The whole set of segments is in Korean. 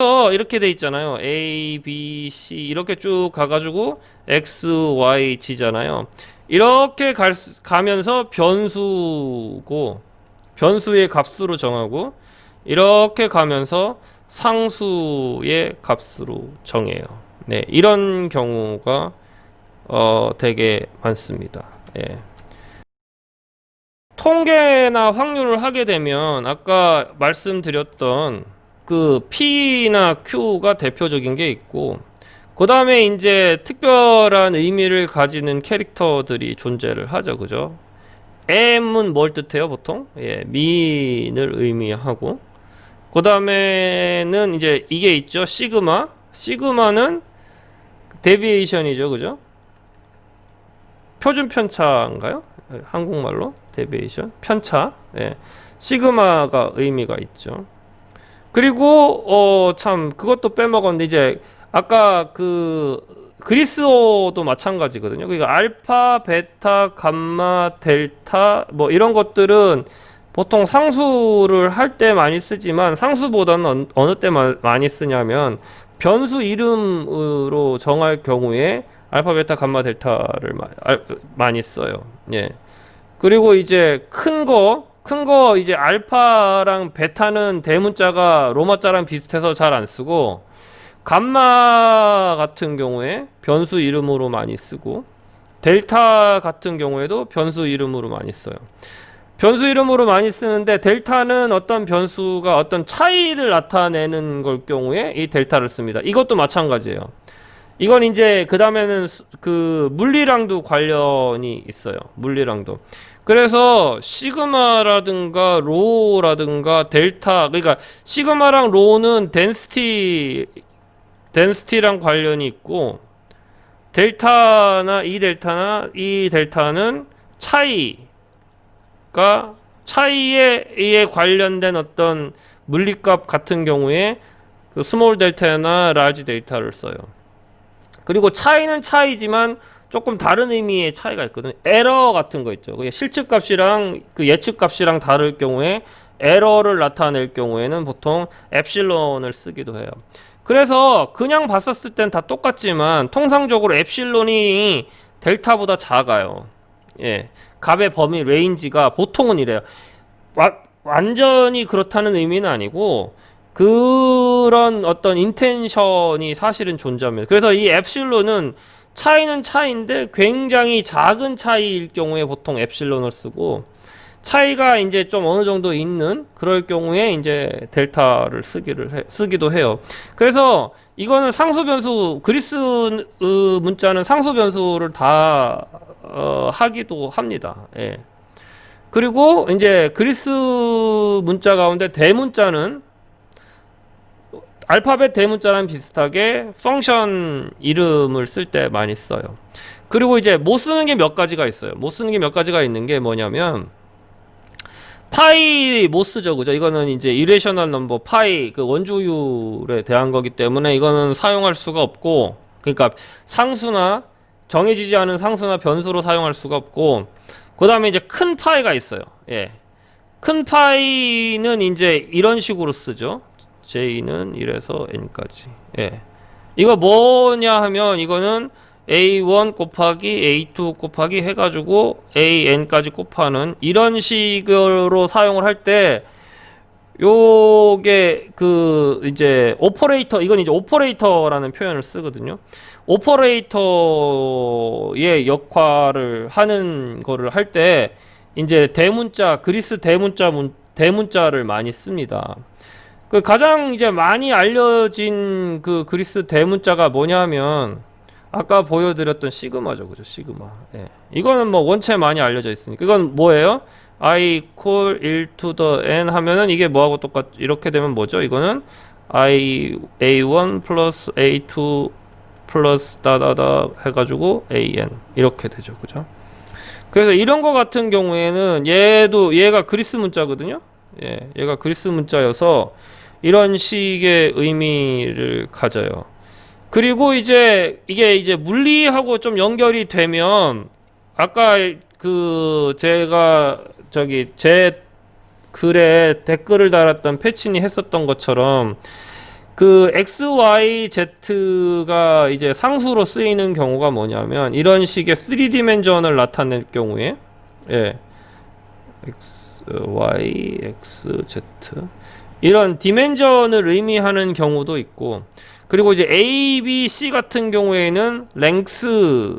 어, 이렇게 돼 있잖아요. A, B, C 이렇게 쭉 가가지고 X, Y, G잖아요. 이렇게 갈, 수- 가면서 변수고 변수의 값으로 정하고 이렇게 가면서 상수의 값으로 정해요. 네, 이런 경우가 어, 되게 많습니다. 예. 통계나 확률을 하게 되면 아까 말씀드렸던 그 P나 Q가 대표적인 게 있고 그 다음에 이제 특별한 의미를 가지는 캐릭터들이 존재를 하죠, 그죠? M은 뭘 뜻해요, 보통? 예, 민을 의미하고 그 다음에는 이제 이게 있죠, 시그마. 시그마는 데비에이션이죠, 그죠? 표준 편차인가요? 예, 한국말로 데비에이션 편차. 예. 시그마가 의미가 있죠. 그리고 어 참 그것도 빼먹었는데 이제 아까 그 그리스어도 마찬가지거든요. 그러니까 알파, 베타, 감마, 델타 뭐 이런 것들은 보통 상수를 할 때 많이 쓰지만 상수보다는 어느- 때 마- 많이 쓰냐면 변수 이름으로 정할 경우에 알파, 베타, 감마, 델타를 많이 써요. 예. 그리고 이제 큰 거, 큰 거 이제 알파랑 베타는 대문자가 로마자랑 비슷해서 잘 안 쓰고 감마 같은 경우에 변수 이름으로 많이 쓰고 델타 같은 경우에도 변수 이름으로 많이 써요. 변수 이름으로 많이 쓰는데 델타는 어떤 변수가 어떤 차이를 나타내는 걸 경우에 이 델타를 씁니다. 이것도 마찬가지예요. 이건 이제 그 다음에는 그 물리랑도 관련이 있어요. 물리랑도. 그래서 시그마라든가 로라든가 델타 그러니까 시그마랑 로는 덴시티 덴시티랑 관련이 있고 델타나 이 델타나 이 델타는 차이가 차이에 의해 관련된 어떤 물리값 같은 경우에 그 스몰 델타나 라지 델타를 써요. 그리고 차이는 차이지만 조금 다른 의미의 차이가 있거든요. 에러 같은 거 있죠. 실측 값이랑 그 예측 값이랑 다를 경우에 에러를 나타낼 경우에는 보통 엡실론을 쓰기도 해요. 그래서 그냥 봤었을 땐 다 똑같지만 통상적으로 엡실론이 델타보다 작아요. 예. 값의 범위 레인지가 보통은 이래요. 와, 완전히 그렇다는 의미는 아니고 그런 어떤 인텐션이 사실은 존재합니다. 그래서 이 엡실론은 차이는 차이인데 굉장히 작은 차이일 경우에 보통 엡실론을 쓰고 차이가 이제 좀 어느 정도 있는 그럴 경우에 이제 델타를 쓰기를 해, 쓰기도 해요. 그래서 이거는 상수 변수 그리스 으, 문자는 상수 변수를 다 어, 하기도 합니다. 예. 그리고 이제 그리스 문자 가운데 대문자는 알파벳 대문자랑 비슷하게 펑션 이름을 쓸 때 많이 써요. 그리고 이제 못 쓰는 게 몇 가지가 있어요. 못 쓰는 게 몇 가지가 있는 게 뭐냐면 파이 못 쓰죠, 그죠? 이거는 이제 이레셔널 넘버 파이 그 원주율에 대한 거기 때문에 이거는 사용할 수가 없고, 그러니까 상수나 정해지지 않은 상수나 변수로 사용할 수가 없고, 그 다음에 이제 큰 파이가 있어요. 예, 큰 파이는 이제 이런 식으로 쓰죠. J는 1에서 N까지. 예, 이거 뭐냐 하면 이거는 A1 곱하기 A2 곱하기 해가지고 AN까지 곱하는 이런 식으로 사용을 할 때 요게 그 이제 오퍼레이터 이건 이제 오퍼레이터라는 표현을 쓰거든요. 오퍼레이터의 역할을 하는 거를 할 때 이제 대문자 그리스 대문자 문, 대문자를 많이 씁니다. 그 가장 이제 많이 알려진 그 그리스 대문자가 뭐냐면 아까 보여드렸던 시그마죠, 그죠? 시그마. 예. 이거는 뭐 원체 많이 알려져 있으니까. 이건 뭐예요? i equal 1 to the n 하면은 이게 뭐하고 똑같, 이렇게 되면 뭐죠? 이거는 i a1 플러스 a2 플러스 다다다 해가지고 an. 이렇게 되죠, 그죠? 그래서 이런 거 같은 경우에는 얘도, 얘가 그리스 문자거든요? 예, 얘가 그리스 문자여서 이런 식의 의미를 가져요. 그리고 이제 이게 이제 물리하고 좀 연결이 되면 아까 그 제가 저기 제 글에 댓글을 달았던 패친이 했었던 것처럼 그 x, y, z가 이제 상수로 쓰이는 경우가 뭐냐면 이런 식의 3디멘전을 나타낼 경우에 예. x, y, x, z 이런 디멘전을 의미하는 경우도 있고 그리고 이제 a, b, c 같은 경우에는 랭스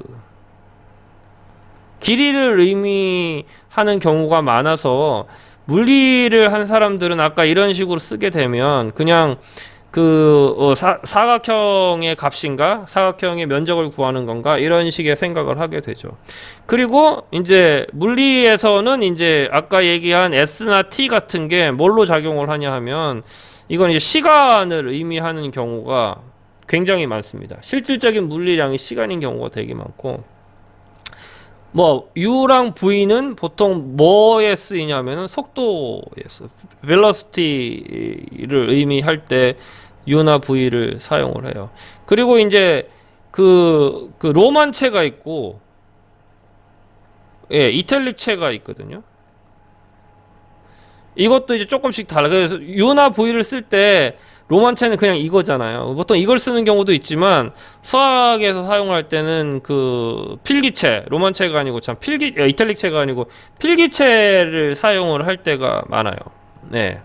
길이를 의미하는 경우가 많아서 물리를 한 사람들은 아까 이런 식으로 쓰게 되면 그냥 그 어, 사, 사각형의 값인가 사각형의 면적을 구하는 건가 이런 식의 생각을 하게 되죠. 그리고 이제 물리에서는 이제 아까 얘기한 S나 T 같은 게 뭘로 작용을 하냐 하면 이건 이제 시간을 의미하는 경우가 굉장히 많습니다. 실질적인 물리량이 시간인 경우가 되게 많고 뭐 U랑 V는 보통 뭐에 쓰이냐면은 속도에 써. velocity를 의미할 때 U나 V를 사용을 해요. 그리고 이제 그, 그 로만체가 있고 예, 이탈릭체가 있거든요. 이것도 이제 조금씩 달라. 그래서 U나 V를 쓸 때 로만체는 그냥 이거잖아요. 보통 이걸 쓰는 경우도 있지만 수학에서 사용할 때는 그 필기체, 로만체가 아니고 참 필기, 어, 이탈릭체가 아니고 필기체를 사용을 할 때가 많아요. 네.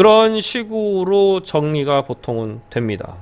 그런 식으로 정리가 보통은 됩니다.